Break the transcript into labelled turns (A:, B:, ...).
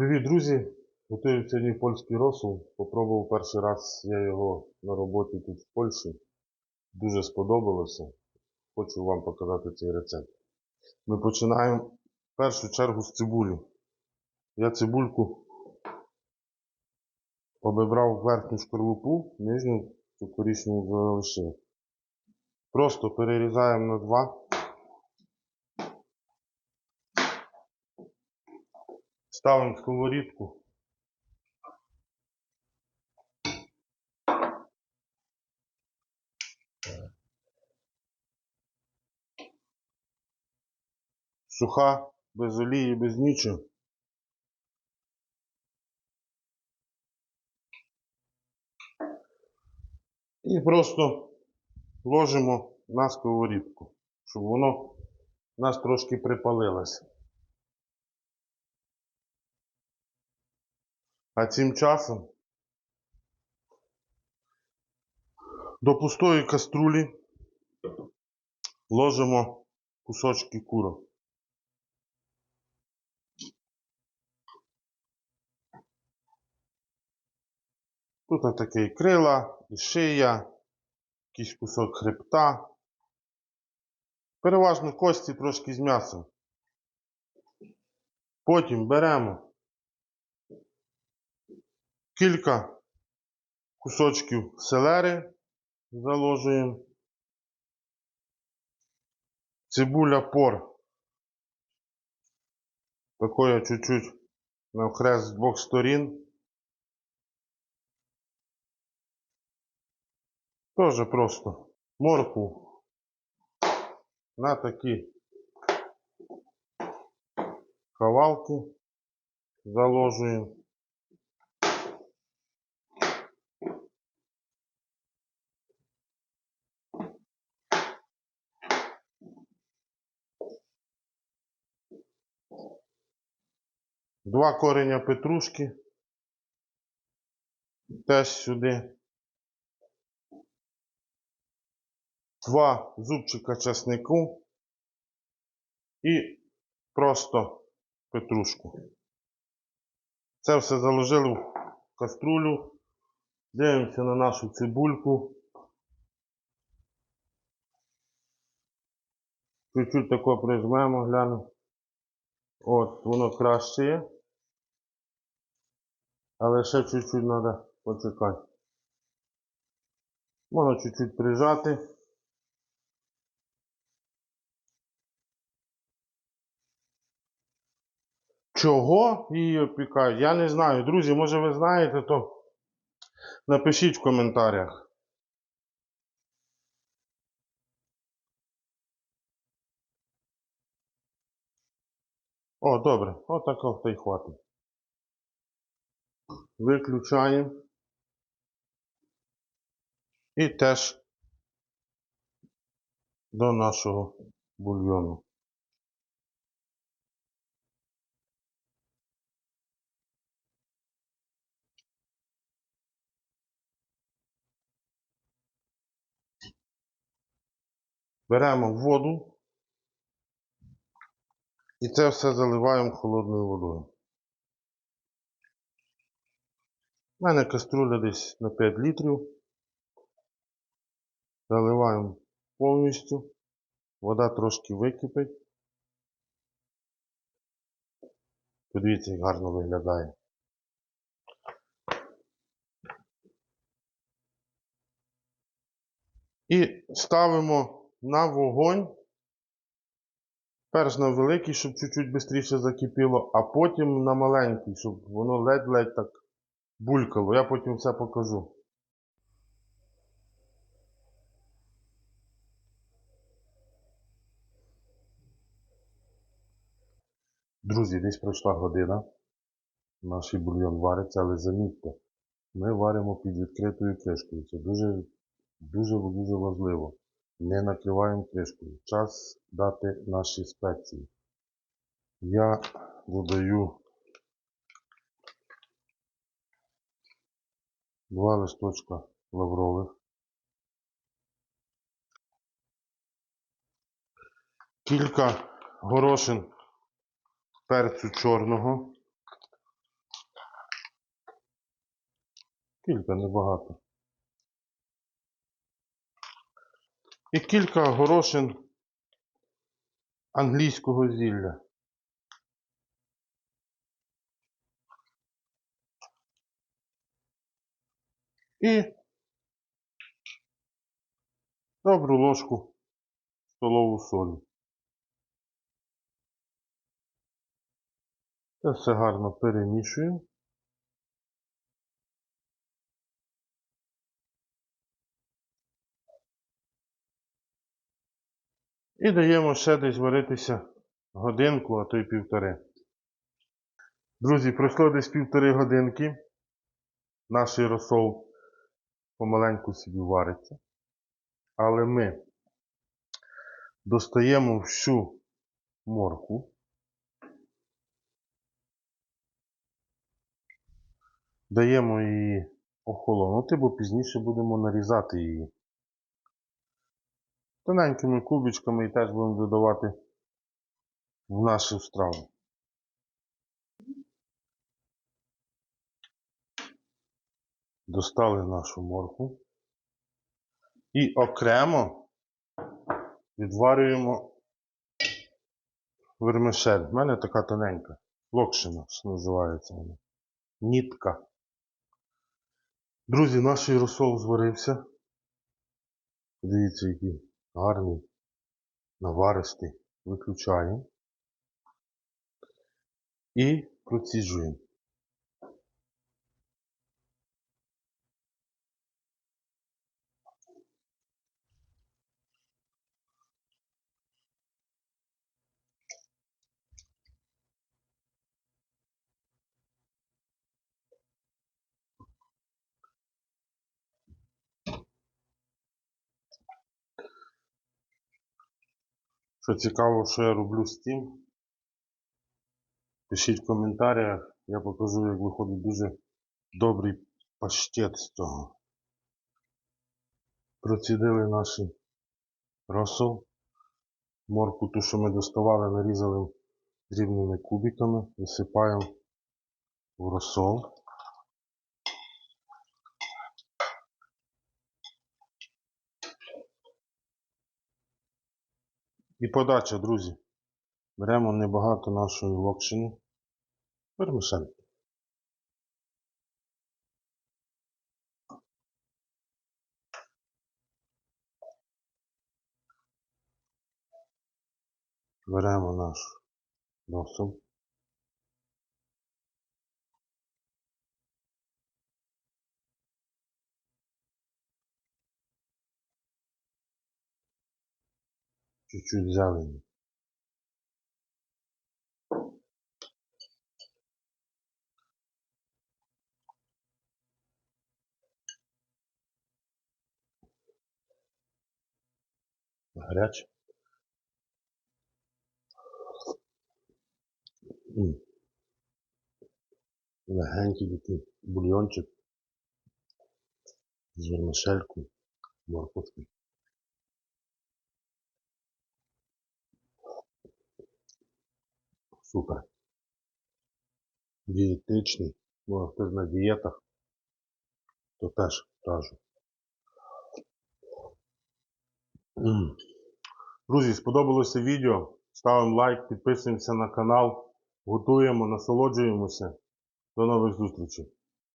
A: Привіт, друзі! Готую сьогодні польський росол. Попробував перший раз я його на роботі тут в Польщі. Дуже сподобалося. Хочу вам показати цей рецепт. Ми починаємо в першу чергу з цибулі. Я цибульку обібрав верхню шкарлупу, нижню цю коричневу залишив. Просто перерізаємо на два. Ставимо сковорідку. Суха, без олії, без нічого. І просто ложимо на сковорідку, щоб воно у нас трошки припалилося. А цим часом до пустої каструлі ложимо кусочки курок. Тут таке і крила, і шия, якийсь кусок хребта. Переважно кості трошки з м'ясом. Потім беремо кілька кусочків селери заложуємо. Цибуля пор. Такое чуть-чуть навхрест з двох сторін. Тоже просто морку на такі кавалки заложуємо. Два кореня петрушки. Теж сюди. Два зубчика часнику і просто петрушку. Це все заложили в каструлю. Дивимося на нашу цибульку. Чуть-чуть тако прижмемо, глянемо. От, воно краще є. Але ще чуть-чуть треба почекати. Можна чуть-чуть прижати. Чого її опікають? Я не знаю. Друзі, може ви знаєте, то напишіть в коментарях. О, добре, отако та й хватить. Виключаємо. І теж до нашого бульйону. Беремо воду і це все заливаємо холодною водою. У мене каструля десь на 5 літрів. Заливаємо повністю. Вода трошки википить. Подивіться, як гарно виглядає. І ставимо на вогонь. Перш на великий, щоб чуть-чуть швидше закипіло, а потім на маленький, щоб воно ледь-ледь так булькало. Я потім все покажу. Друзі, десь пройшла година. Наш бульйон вариться, але замітьте, ми варимо під відкритою кришкою. Це дуже, дуже, дуже важливо. Не накриваємо кришкою. Час дати наші спеції. Я додаю два листочка лаврових, кілька горошин перцю чорного. Кілька небагато. І кілька горошин англійського зілля. І добру ложку столову солі. Це все гарно перемішуємо. І даємо ще десь варитися годинку, а то й півтори. Друзі, пройшло десь півтори годинки. Наш розсол помаленьку собі вариться. Але ми достаємо всю морку. Даємо її охолонути, бо пізніше будемо нарізати її. Тоненькими кубичками і теж будемо додавати в нашу страву. Достали нашу морку і окремо відварюємо вермишель. У мене така тоненька, локшина, що називається вона. Нітка. Друзі, наш розсол зварився. Подивіться, який гарний, наваристий. Виключаємо. І проціджуємо. Що цікаво, що я роблю з тим, пишіть в коментарях, я покажу, як виходить дуже добрий паштет з цього. Процідили наш розсол. Морку, ту, що ми доставали, нарізали дрібними кубиками, висипаємо в розсол. І подача, друзі. Беремо небагато нашої локшини. Вермишель. Беремо наш розсол. Чуть-чуть зелені. Гаряче. Легенький такий бульйончик з вермишелькою, морковкою. Супер. Дієтичний. Ну, а хто на дієтах, то теж кажу. Друзі, сподобалося відео. Ставимо лайк, підписуємося на канал, готуємо, насолоджуємося. До нових зустрічей.